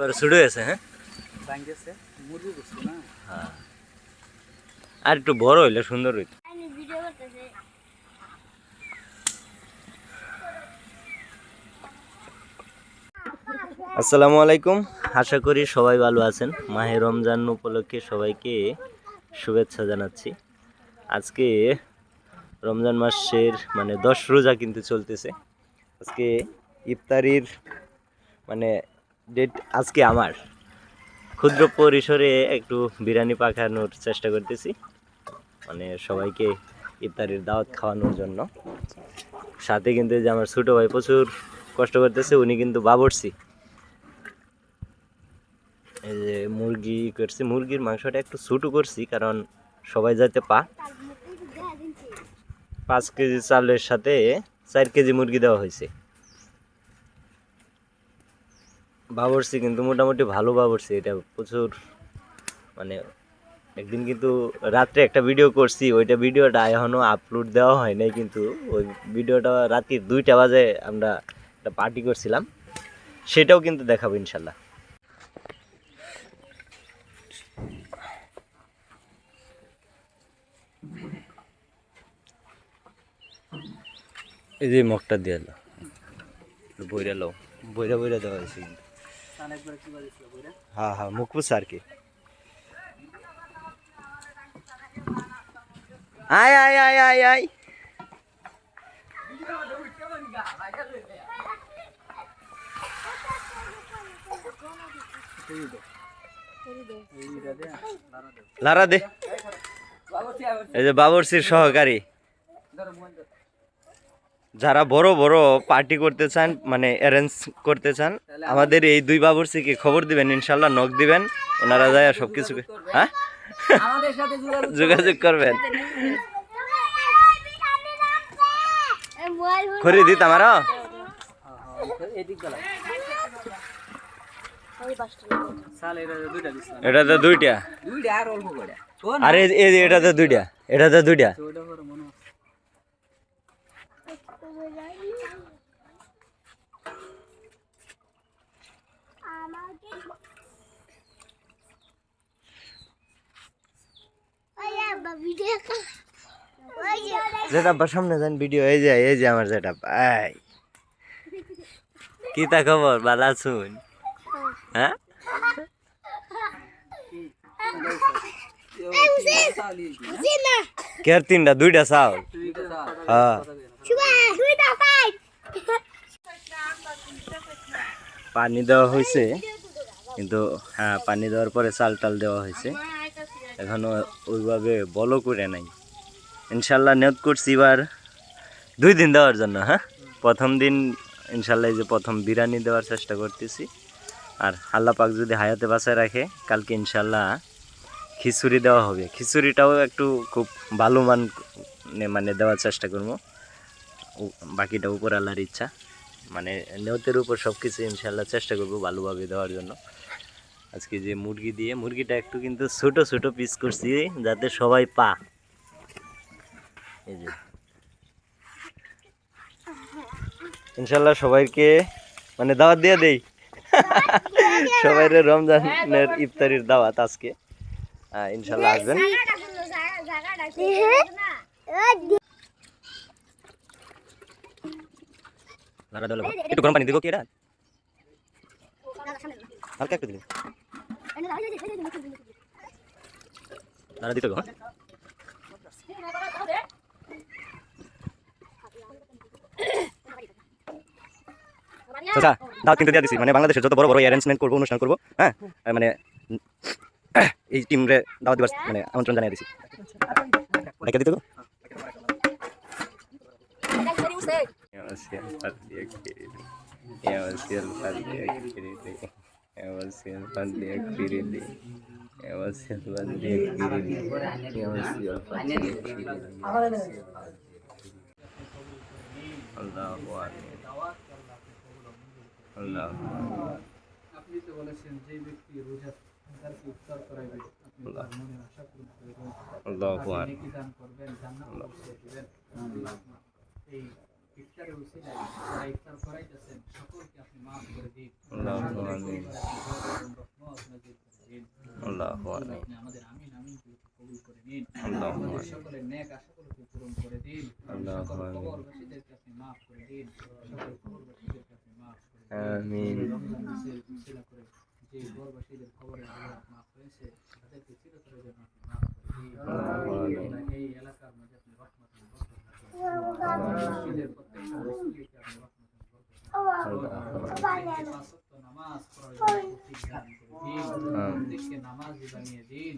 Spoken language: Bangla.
এবার শুরু হয়েছে হ্যাঁ? হ্যাঁ। আর একটু বড় হইলে সুন্দর হইতো। আমি ভিডিও করতেছি। আসসালামু আলাইকুম। আশা করি সবাই ভালো আছেন। মাহে রমজান উপলক্ষে সবাইকে শুভেচ্ছা জানাচ্ছি। আজকে রমজান মাসের মানে দশ রোজা কিন্তু চলতেছে। আজকে ইফতারির মানে ডেট আজকে আমার। ক্ষুদ্র পরিসরে একটু বিরিয়ানি পাকানোর চেষ্টা করতেছি। মানে সবাইকে ইফতারির দাওয়াত খাওয়ানোর জন্য। সাথে কিন্তু যে আমার ছোটো ভাই প্রচুর কষ্ট করতেছে, উনি কিন্তু বাবরসি এই যে মুরগি করছি, মুরগির মাংসটা একটু ছোটো করছি, কারণ সবাই যাতে পা। পাঁচ কেজি চালের সাথে চার কেজি মুরগি দেওয়া হয়েছে। বাবরসি কিন্তু মোটামুটি ভালো বাবরসি এটা প্রচুর মানে একদিন কিন্তু রাত্রে একটা ভিডিও করছি, ওইটা ভিডিওটা এখনও আপলোড দেওয়া হয় নাই, কিন্তু ওই ভিডিওটা রাত্রি দুইটা বাজে আমরা একটা পার্টি করছিলাম। সেটাও কিন্তু দেখাবো ইনশাল্লাহ। এই যে মগটা দিয়ে বইরা লো বইরা বইরা দেওয়া হয়েছে কিন্তু। হ্যাঁ হ্যাঁ মুখপুস আর কি। আয় আয় আয় আয় আয়। লারা দে। এই যে বাবরসির সহকারী। যারা বড় বড় পার্টি করতে চান মানে অ্যারেঞ্জ করতে চান আমাদের এই দুই বাবরসিকে খবর দিবেন ইনশাল্লাহ নখ দিবেন ওনারা যায় সব কিছু হ্যাঁ? যোগাযোগ করবেন। খরি দিত ওই পাঁচটা সাল এটা তো দুইটা আর এটা তো দুইটা এটা তো দুইটা ওইটা করে মনে হচ্ছে আমাকে ওই আব্বা ভিডিও কর ওই যে যেটা আব্বার সামনে যান ভিডিও এই যে এই যে আমার যেটা আই কি তা খবর? বালা শুন হ্যাঁ? কেয়ার তিনটা? দুইটা চাও? হ্যাঁ। পানি দেওয়া হয়েছে, কিন্তু হ্যাঁ পানি দেওয়ার পরে চাল টাল দেওয়া হয়েছে। এখনও ওইভাবে বলো করে নাই। ইনশাল্লাহ নিয়ত করছি এবার দুই দিন দেওয়ার জন্য হ্যাঁ? প্রথম দিন, ইনশাল্লাহ যে প্রথম বিরিয়ানি দেওয়ার চেষ্টা করতেছি। আর আল্লাহ পাক যদি হায়াতে বাঁচায় রাখে, কালকে ইনশাল্লাহ খিচুড়ি দেওয়া হবে। খিচুড়িটাও একটু খুব ভালো মান মানে দেওয়ার চেষ্টা করব। বাকিটা উপর আল্লাহর ইচ্ছা। মানে নিয়তের উপর সব কিছু ইনশাল্লাহ চেষ্টা করব ভালোভাবে দেওয়ার জন্য। আজকে যে মুরগি দিয়ে মুরগিটা একটু কিন্তু ছোট ছোট পিস করছি যাতে সবাই পা। এই যে। ইনশাল্লাহ সবাইকে মানে দাওয়াত দিয়ে দেই। সবাই রমজানের ইফতারির দাওয়াত আজকে। ইনশাল্লাহ আসবেন। লারা দলে একটু গরম পানি দিব কি এটা হালকা একটু দিবি। লারা দিতে গো হ্যাঁ? চাচা দাওয়াত কিন্তু দিয়ে দিছি। মানে বাংলাদেশের যত বড় বড় অ্যারেঞ্জমেন্ট করব অনুষ্ঠান করব হ্যাঁ? মানে এই টিমরে দাওয়াত দিবার মানে আমন্ত্রণ জানিয়ে দিছি। ডেকে দিতে গো। আপনি তো বলেছেন যে ব্যক্তি রোজা তাকে ইফতার করাইবে আপনি তার মনের আশা পূরণ করবেন তাকে নেকি দান করবেন জান্নাত পৌঁছে দিবেন যে কবরবাসীদের কবরে মাফ হয়েছে তাদেরকে এই এলাকার মধ্যে আপনি রহমত প্রত্যেকটা প্রত্যেককে নামাজ বানিয়ে দিন।